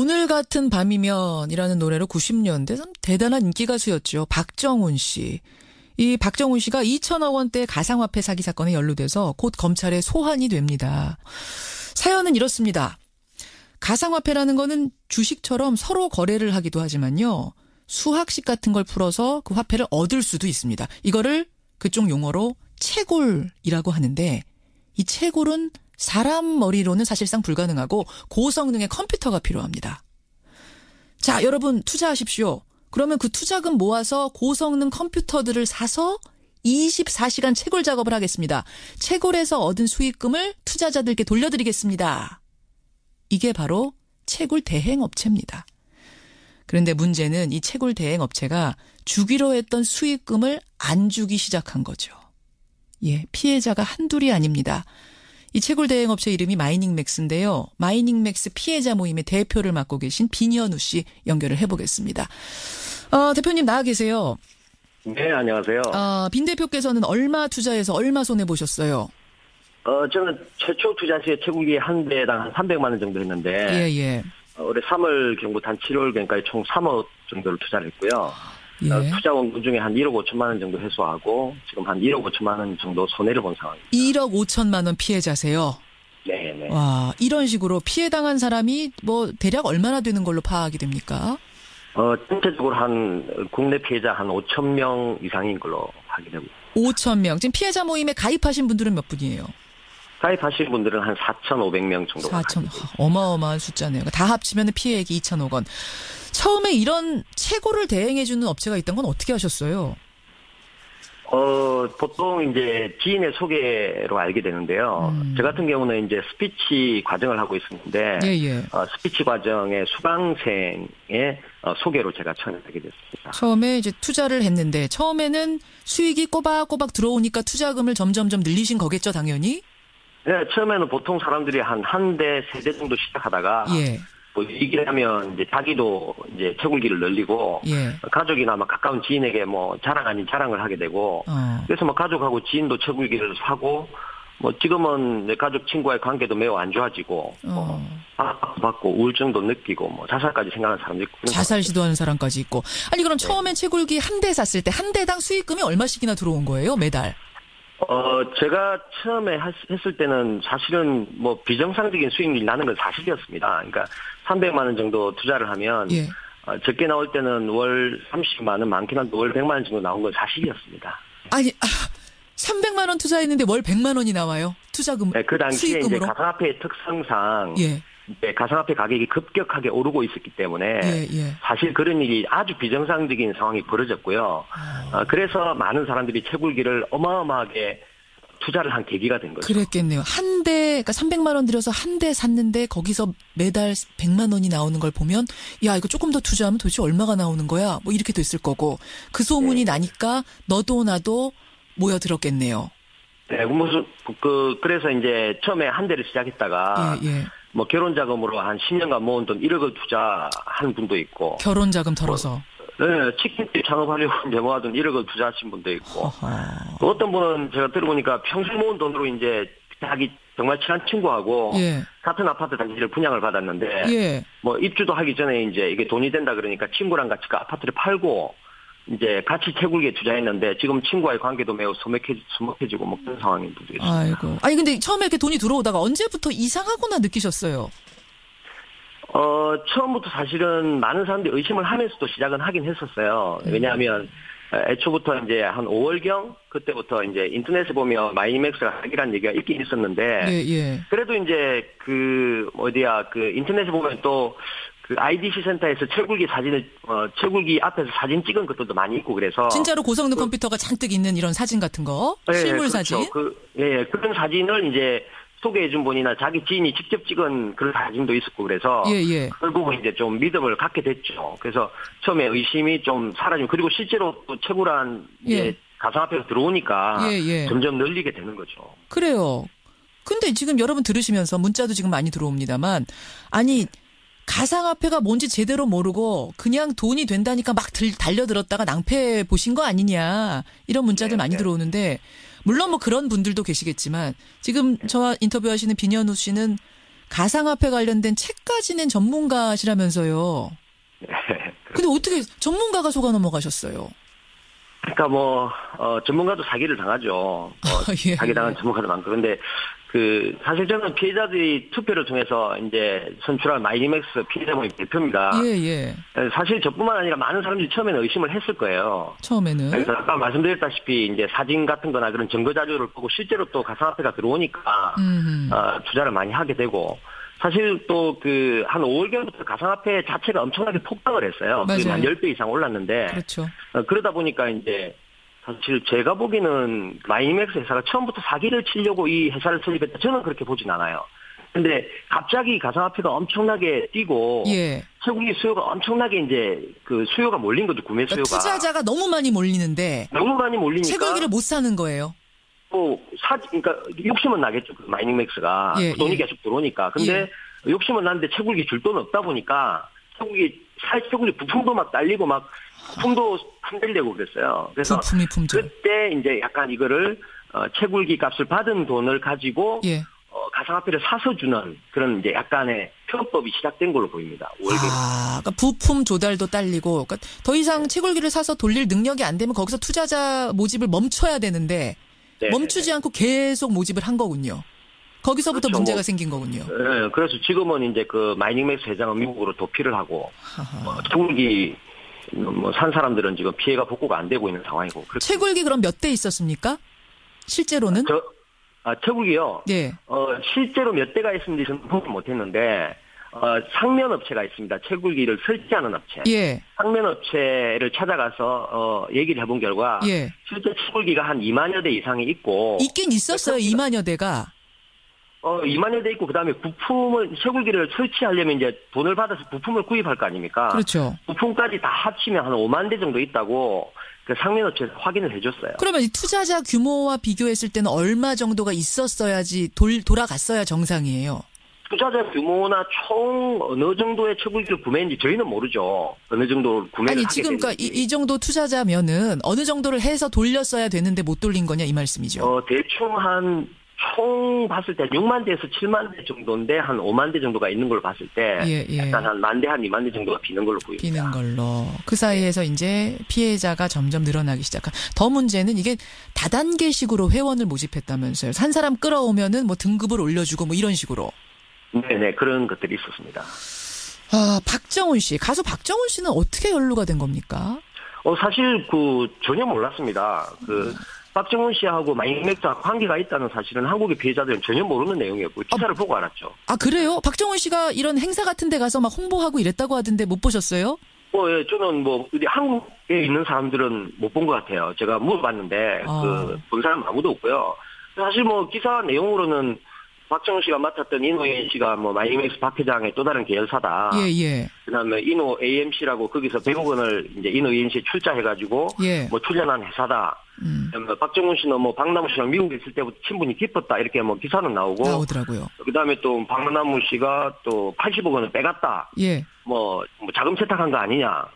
오늘 같은 밤이면이라는 노래로 90년대 참 대단한 인기 가수였죠. 박정훈 씨. 이 박정훈 씨가 2천억 원대 가상화폐 사기 사건에 연루돼서 곧 검찰에 소환이 됩니다. 사연은 이렇습니다. 가상화폐라는 거는 주식처럼 서로 거래를 하기도 하지만요. 수학식 같은 걸 풀어서 그 화폐를 얻을 수도 있습니다. 이거를 그쪽 용어로 채골이라고 하는데 이 채골은 사람 머리로는 사실상 불가능하고 고성능의 컴퓨터가 필요합니다. 자, 여러분 투자하십시오. 그러면 그 투자금 모아서 고성능 컴퓨터들을 사서 24시간 채굴 작업을 하겠습니다. 채굴에서 얻은 수익금을 투자자들께 돌려드리겠습니다. 이게 바로 채굴 대행 업체입니다. 그런데 문제는 이 채굴 대행 업체가 주기로 했던 수익금을 안 주기 시작한 거죠. 예, 피해자가 한둘이 아닙니다. 이 채굴 대행 업체 이름이 마이닝맥스인데요. 마이닝맥스 피해자 모임의 대표를 맡고 계신 빈현우 씨 연결을 해보겠습니다. 어, 대표님 나와 계세요. 네, 안녕하세요. 어, 빈 대표께서는 얼마 투자해서 얼마 손해 보셨어요? 어, 저는 최초 투자 시에 채굴기 한 대당 한 300만 원 정도 했는데 예, 예. 어, 올해 3월 경부터 한 7월경까지 총 3억 정도를 투자를 했고요. 예. 어, 투자 원금 중에 한 1억 5천만 원 정도 회수하고 지금 한 1억 5천만 원 정도 손해를 본 상황입니다. 1억 5천만 원 피해자세요. 네, 네. 와, 이런 식으로 피해 당한 사람이 뭐 대략 얼마나 되는 걸로 파악이 됩니까? 어, 전체적으로 한 국내 피해자 한 5천 명 이상인 걸로 확인되고 5천 명. 지금 피해자 모임에 가입하신 분들은 몇 분이에요? 가입하신 분들은 한 4,500명 정도. 4천. 어마어마한 숫자네요. 다 합치면 피해액이 2천억 원. 처음에 이런 최고를 대행해주는 업체가 있던 건 어떻게 하셨어요? 어, 보통 이제 지인의 소개로 알게 되는데요. 음. 저 같은 경우는 이제 스피치 과정을 하고 있었는데, 예, 예. 어, 스피치 과정의 수강생의 어, 소개로 제가 처음에 하게 됐습니다. 처음에 이제 투자를 했는데 처음에는 수익이 꼬박꼬박 들어오니까 투자금을 점점점 늘리신 거겠죠, 당연히? 네, 처음에는 보통 사람들이 한 한 대, 세 대 정도 시작하다가, 예. 뭐 이기를 하면 이제 자기도 이제 채굴기를 늘리고, 예. 가족이나 뭐 가까운 지인에게 뭐 자랑 아닌 자랑을 하게 되고, 어. 그래서 뭐 가족하고 지인도 채굴기를 사고, 뭐 지금은 내 가족 친구와의 관계도 매우 안 좋아지고, 뭐 어. 압박도 받고 우울증도 느끼고 뭐 자살까지 생각하는 사람도 있고. 자살 시도하는 사람까지 있고. 아니 그럼 처음엔 채굴기 한 대 샀을 때 한 대당 수익금이 얼마씩이나 들어온 거예요, 매달? 어, 제가 처음에 하- 했을 때는 사실은 뭐 비정상적인 수익률이 나는 건 사실이었습니다. 그러니까 300만 원 정도 투자를 하면 예. 어, 적게 나올 때는 월 30만 원, 많게는 한월 100만 원 정도 나온 건 사실이었습니다. 아니, 아, 300만 원 투자했는데 월 100만 원이 나와요. 투자금 네, 그 당시에 이제 수익금으로. 가상화폐의 특성상 예. 이제 가상화폐 가격이 급격하게 오르고 있었기 때문에 예, 예. 사실 그런 일이 아주 비정상적인 상황이 벌어졌고요. 어, 그래서 많은 사람들이 채굴기를 어마어마하게 투자를 한 계기가 된 거죠. 그랬겠네요. 한 대, 그러니까 300만 원 들여서 한 대 샀는데 거기서 매달 100만 원이 나오는 걸 보면 야, 이거 조금 더 투자하면 도대체 얼마가 나오는 거야? 뭐 이렇게 됐을 거고. 그 소문이 네. 나니까 너도 나도 모여들었겠네요. 네, 무슨 그 그래서 이제 처음에 한 대를 시작했다가 예, 예. 뭐 결혼 자금으로 한 10년간 모은 돈 1억을 투자한 분도 있고, 결혼 자금 털어서. 네, 치킨집 창업하려고 이제 모아둔 1억을 투자하신 분도 있고. 또 어떤 분은 제가 들어보니까 평생 모은 돈으로 이제 자기 정말 친한 친구하고 예. 같은 아파트 단지를 분양을 받았는데 예. 뭐 입주도 하기 전에 이제 이게 돈이 된다 그러니까 친구랑 같이 그 아파트를 팔고 이제 같이 채굴기에 투자했는데 지금 친구와의 관계도 매우 소맥해, 소맥해지고 뭐 그런 상황인 분도 있습니다. 아이고. 아니 근데 처음에 이렇게 돈이 들어오다가 언제부터 이상하구나 느끼셨어요? 어, 처음부터 사실은 많은 사람들이 의심을 하면서도 시작은 하긴 했었어요. 왜냐하면 애초부터 이제 한 5월경 그때부터 이제 인터넷에 보면 마이맥스가 하기란 얘기가 있긴 있었는데 예, 예. 그래도 이제 그 어디야 그 인터넷에 보면 또 그 IDC 센터에서 채굴기 사진을 어 채굴기 앞에서 사진 찍은 것들도 많이 있고 그래서 진짜로 고성능 컴퓨터가 잔뜩 있는 이런 사진 같은 거? 예, 실물 그렇죠. 사진? 그, 예, 그런 사진을 이제 소개해준 분이나 자기 지인이 직접 찍은 그런 사진도 있었고 그래서 예, 예. 보고 이제 좀 믿음을 갖게 됐죠. 그래서 처음에 의심이 좀 사라지고 그리고 실제로 또 채굴한 예. 가상화폐가 들어오니까 예, 예. 점점 늘리게 되는 거죠. 그래요. 근데 지금 여러분 들으시면서 문자도 지금 많이 들어옵니다만 아니 가상화폐가 뭔지 제대로 모르고 그냥 돈이 된다니까 막 들, 달려들었다가 낭패 보신 거 아니냐 이런 문자들 네, 많이 네. 들어오는데 물론 뭐 그런 분들도 계시겠지만 지금 저와 인터뷰하시는 빈현우 씨는 가상화폐 관련된 책까지 낸 전문가시라면서요. 네. 근데 어떻게 전문가가 속아 넘어가셨어요? 그러니까 뭐 어, 전문가도 사기를 당하죠. 어, 예, 사기 당한 예. 전문가도 많고 근데 그 사실 저는 피해자들이 투표를 통해서 이제 선출한 마이니맥스 피해자 모임 대표입니다. 예, 예. 사실 저뿐만 아니라 많은 사람들이 처음에는 의심을 했을 거예요. 처음에는. 그래서 아까 말씀드렸다시피 이제 사진 같은 거나 그런 증거 자료를 보고 실제로 또 가상화폐가 들어오니까 음. 어, 투자를 많이 하게 되고 사실 또 그 한 5월경부터 가상화폐 자체가 엄청나게 폭등을 했어요. 맞아요. 한 10배 이상 올랐는데 그렇죠. 어, 그러다 보니까 이제 사실 제가 보기에는 마이맥스 회사가 처음부터 사기를 치려고 이 회사를 설립했다. 저는 그렇게 보진 않아요. 근데 갑자기 가상화폐가 엄청나게 뛰고 예. 최국이 수요가 엄청나게 이제 그 수요가 몰린 거죠 구매 그러니까 수요가 투자자가 너무 많이 몰리는데 너무 많이 몰리니까 채굴기를 못 사는 거예요. 또 사, 그러니까 욕심은 나겠죠. 그 마이닝맥스가 예, 돈이 예. 계속 들어오니까. 근데 욕심은 나는데 채굴기 줄 돈 없다 보니까 채굴기 살 채굴기 부품도 막 딸리고 막 부품도 흔들리고 그랬어요. 그래서 부품이 품절. 그때 이제 약간 이거를 어, 채굴기 값을 받은 돈을 가지고 예. 어, 가상화폐를 사서 주는 그런 이제 약간의 편법이 시작된 걸로 보입니다. 월급. 아, 그러니까 부품 조달도 딸리고, 그러니까 더 이상 채굴기를 사서 돌릴 능력이 안 되면 거기서 투자자 모집을 멈춰야 되는데 네, 멈추지 않고 계속 모집을 한 거군요. 거기서부터 그렇죠. 문제가 뭐, 생긴 거군요. 네, 그래서 지금은 이제 그 마이닝맥스 회장은 미국으로 도피를 하고 채굴기 뭐산 사람들은 지금 피해가 복구가 안 되고 있는 상황이고. 채굴기 그럼 몇 대 있었습니까? 실제로는? 저, 아, 채굴기요. 예. 어, 실제로 몇 대가 있는지 저는 보지 못했는데, 어, 상면 업체가 있습니다. 채굴기를 설치하는 업체. 예. 상면 업체를 찾아가서, 어, 얘기를 해본 결과, 예. 실제 채굴기가 한 2만여 대 이상이 있고, 있긴 있었어요. 2만여 대가. 어, 2만여 대 있고, 그 다음에 부품을, 채굴기를 설치하려면 이제 돈을 받아서 부품을 구입할 거 아닙니까? 그렇죠. 부품까지 다 합치면 한 5만 대 정도 있다고, 그 상면 업체에서 확인을 해줬어요. 그러면 이 투자자 규모와 비교했을 때는 얼마 정도가 있었어야지 돌, 돌아갔어야 정상이에요. 투자자 규모나 총 어느 정도의 채굴기를 구매했는지 저희는 모르죠. 어느 정도 구매를 아니 지금 그러니까 이. 이 정도 투자자면은 어느 정도를 해서 돌렸어야 되는데 못 돌린 거냐 이 말씀이죠. 어, 대충 한 총 봤을 때 6만 대에서 7만 대 정도인데 한 5만 대 정도가 있는 걸 봤을 때 예, 예. 약간 한 만 대 한 2만 대 정도가 비는 걸로 보입니다. 비는 걸로 그 사이에서 이제 피해자가 점점 늘어나기 시작한. 더 문제는 이게 다단계식으로 회원을 모집했다면서요. 산 사람 끌어오면은 뭐 등급을 올려주고 뭐 이런 식으로. 네네 그런 것들이 있었습니다. 아 박정훈 씨 가수 박정훈 씨는 어떻게 연루가 된 겁니까? 어 사실 그 전혀 몰랐습니다. 그 박정훈 씨하고 마이맥스하고 관계가 있다는 사실은 한국의 피해자들은 전혀 모르는 내용이었고 기사를 보고 알았죠. 아 그래요? 박정훈 씨가 이런 행사 같은 데 가서 막 홍보하고 이랬다고 하던데 못 보셨어요? 뭐, 예, 저는 뭐, 어디 한국에 있는 사람들은 못 본 것 같아요. 제가 물어봤는데, 아. 그, 본 사람 아무도 없고요. 사실 뭐, 기사 내용으로는 박정우 씨가 맡았던 이노현 씨가 뭐, 마이맥스 박 회장의 또 다른 계열사다. 예 예. 그 다음에 이노 AMC라고 거기서 100억 원을 이제 이노현 씨에 출자해가지고, 예. 뭐, 출연한 회사다. 음, 그다음에 박정훈 씨는 뭐, 박남우 씨랑 미국에 있을 때부터 친분이 깊었다. 이렇게 뭐, 기사는 나오고, 나오더라고요. 그 다음에 또 박남우 씨가 또 80억 원을 빼갔다. 예. 뭐, 뭐 자금 세탁한 거 아니냐.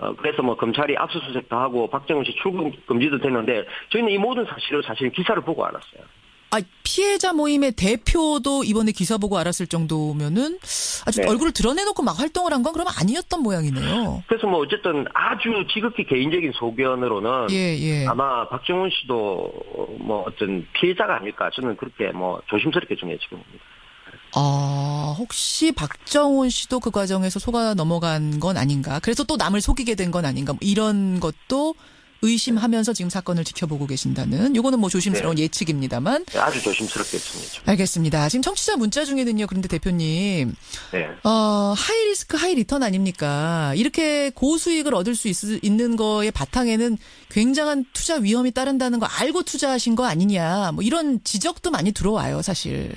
어, 그래서 뭐 검찰이 압수수색도 하고 박정훈 씨 출국 금지도 됐는데 저희는 이 모든 사실을 사실 기사를 보고 알았어요. 아, 피해자 모임의 대표도 이번에 기사 보고 알았을 정도면은 아주 네. 얼굴을 드러내놓고 막 활동을 한 건 그러면 아니었던 모양이네요. 그래서 뭐 어쨌든 아주 지극히 개인적인 소견으로는 예, 예. 아마 박정훈 씨도 뭐 어떤 피해자가 아닐까 저는 그렇게 뭐 조심스럽게 좀 예측을 합니다. 아, 혹시 박정훈 씨도 그 과정에서 속아 넘어간 건 아닌가? 그래서 또 남을 속이게 된 건 아닌가? 뭐 이런 것도 의심하면서 지금 사건을 지켜보고 계신다는 요거는 뭐 조심스러운 예측입니다만 아주 조심스럽게 했습니다. 알겠습니다. 지금 청취자 문자 중에는요. 그런데 대표님 네. 어, 하이 리스크 하이 리턴 아닙니까? 이렇게 고수익을 얻을 수 있, 있는 거의 바탕에는 굉장한 투자 위험이 따른다는 거 알고 투자하신 거 아니냐. 뭐 이런 지적도 많이 들어와요, 사실.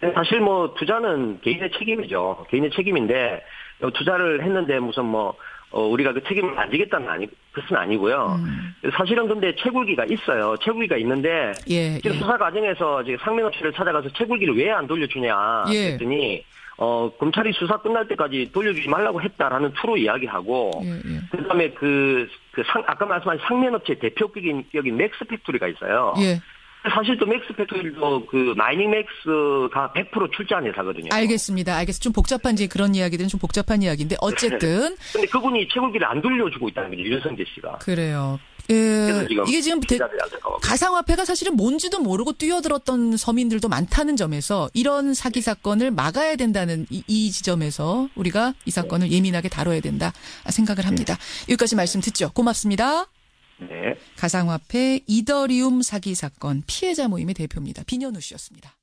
네, 사실 뭐 투자는 개인의 책임이죠. 개인의 책임인데 어, 투자를 했는데 무슨 뭐 어, 우리가 그 책임을 안 지겠다는 아니 그것은 아니고요. 음. 사실은 근데 채굴기가 있어요. 채굴기가 있는데 예, 지금 예. 수사 과정에서 지금 상면업체를 찾아가서 채굴기를 왜 안 돌려주냐 예. 했더니 어 검찰이 수사 끝날 때까지 돌려주지 말라고 했다라는 투로 이야기하고 예, 예. 그다음에 그 그 상 아까 말씀하신 상면업체 대표격인 격인 맥스 팩토리가 있어요. 예. 사실 또 맥스 팩토리도 그 마이닝 맥스가 100% 출자한 회사거든요. 알겠습니다. 알겠습니다. 좀 복잡한 지 그런 이야기들은 좀 복잡한 이야기인데 어쨌든 근데 그분이 채굴기를 안 돌려주고 있다는 거죠. 윤성재 씨가. 그래요. 예, 지금 이게 지금 대-. 가상화폐가 사실은 뭔지도 모르고 뛰어들었던 서민들도 많다는 점에서 이런 사기 사건을 막아야 된다는 이, 이 지점에서 우리가 이 사건을 예민하게 다뤄야 된다 생각을 합니다. 여기까지 말씀 듣죠. 고맙습니다. 네. 가상화폐 이더리움 사기 사건 피해자 모임의 대표입니다. 비년우 씨였습니다.